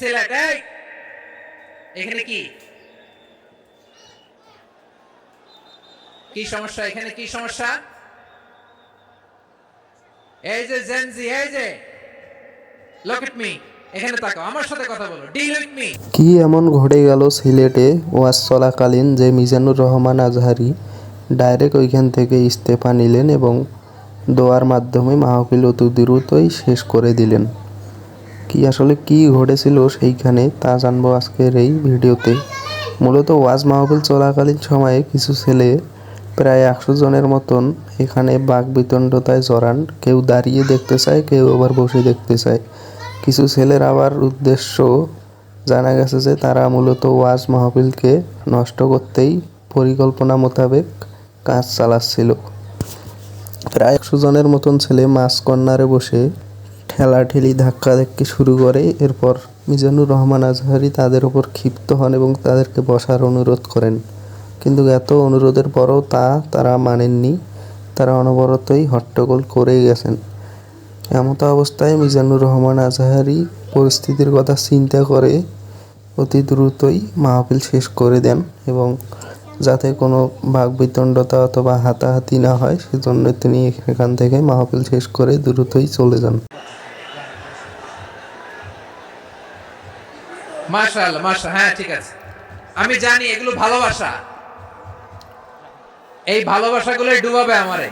এই এখানে কি? কি সমস্যা? এখানে কি সমস্যা? এই যে জেনজি এই যে। লুক এট মি এখানে তাকাও, আমার সাথে কথা বলো। ডিল উইথ মি কি এমন ঘটে গেল সিলেটে ওয়াজ চলাকালীন যে মিজানুর রহমান আজহারি ডাইরেক্ট ওইখান থেকে ইস্তেফা নিলেন এবং দোয়ার মাধ্যমে মাহফিল অতি দ্রুতই শেষ করে দিলেন? কি আসলে কি ঘটেছিল সেইখানে তা জানব আজকের এই ভিডিওতে। মূলত ওয়াজ মাহফিল চলাকালীন সময়ে কিছু ছেলে প্রায় একশো জনের মতন এখানে বাঘ বিতণ্ডতায় জড়ান। কেউ দাঁড়িয়ে দেখতে চায়, কেউ আবার বসে দেখতে চায়। কিছু ছেলের আবার উদ্দেশ্য জানা গেছে যে তারা মূলত ওয়াজ মাহফিলকে নষ্ট করতেই পরিকল্পনা মোতাবেক কাজ চালাচ্ছিল। প্রায় একশো জনের মতন ছেলে মাছ কর্নারে বসে ঠেলাঠেলি ধাক্কাধাক্কি শুরু করে। এরপর মিজানুর রহমান আজহারি তাদের ওপর ক্ষিপ্ত হন এবং তাদেরকে বসার অনুরোধ করেন। কিন্তু এত অনুরোধের পরও তা তারা মানেননি। তারা অনবরতই হট্টগোল করেই গেছেন। এমতো অবস্থায় মিজানুর রহমান আজহারি পরিস্থিতির কথা চিন্তা করে অতি দ্রুতই মাহফিল শেষ করে দেন এবং যাতে কোনো বাকবিতণ্ডতা অথবা হাতাহাতি না হয়, সেজন্য তিনি এখান থেকে মাহফিল শেষ করে দ্রুতই চলে যান। মাশাআল্লাহ মাশা হ্যাঁ ঠিক আছে। আমি জানি এগুলো ভালোবাসা। এই ভালোবাসাগুলোই ডুবাবে আমারে।